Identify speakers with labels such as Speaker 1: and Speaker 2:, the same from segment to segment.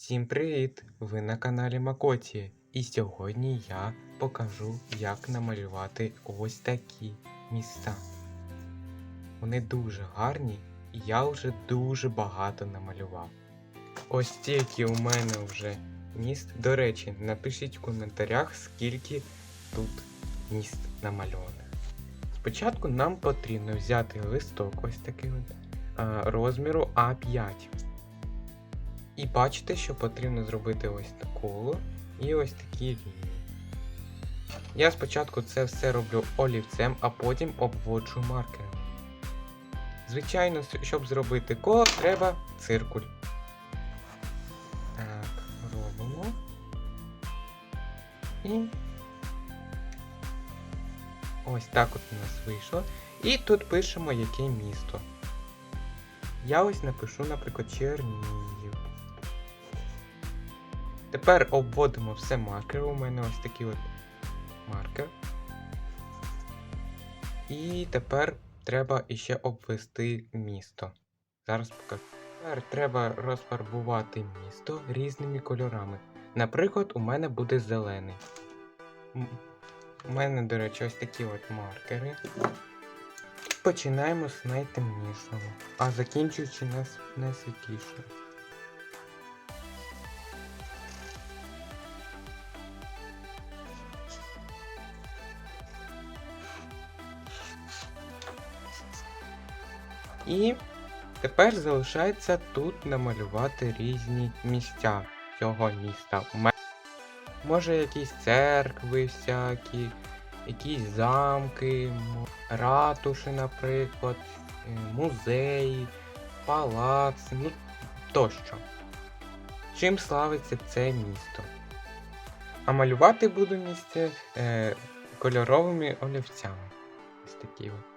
Speaker 1: Всім привіт! Ви на каналі Макоті. І сьогодні я покажу, як намалювати ось такі міста. Вони дуже гарні, і я вже дуже багато намалював. Ось стільки у мене вже міст. До речі, напишіть в коментарях, скільки тут міст намальованих. Спочатку нам потрібно взяти листок ось такий розміру А5. І бачите, що потрібно зробити ось коло і ось такі лінії. Я спочатку це все роблю олівцем, а потім обводжу маркером. Звичайно, щоб зробити коло, треба циркуль. Так, робимо. І ось так от у нас вийшло. І тут пишемо яке місто. Я ось напишу, наприклад, Чернігів. Тепер обводимо все маркером. У мене ось такий от маркер. І тепер треба іще обвести місто. Зараз покажу. Тепер треба розфарбувати місто різними кольорами. Наприклад, у мене буде зелений. У мене, до речі, ось такі от маркери. Починаємо з найтемнішого, а закінчуючи на найсвітлішого. І тепер залишається тут намалювати різні місця цього міста. Може якісь церкви всякі, якісь замки, ратуші, наприклад, музеї, палаци, ну тощо. Чим славиться це місто? А малювати буду місце е, кольоровими олівцями. Ось такі от.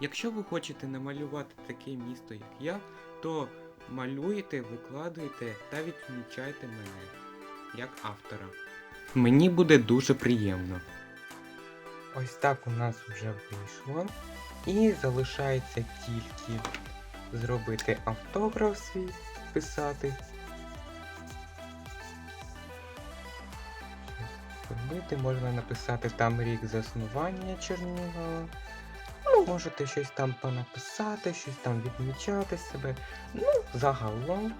Speaker 1: Якщо ви хочете намалювати таке місто, як я, то малюйте, викладуйте та відмічайте мене як автора. Мені буде дуже приємно. Ось так у нас вже вийшло. І залишається тільки зробити автограф свій, писати. Можна написати там рік заснування Чернігова. Ну, можете щось там понаписати, щось там відмічати себе. Ну, загалом.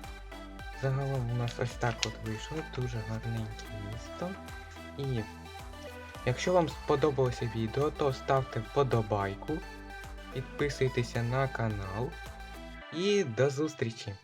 Speaker 1: Загалом у нас ось так от вийшло. Дуже гарненьке місто. І якщо вам сподобалося відео, то ставте вподобайку, підписуйтеся на канал. І до зустрічі!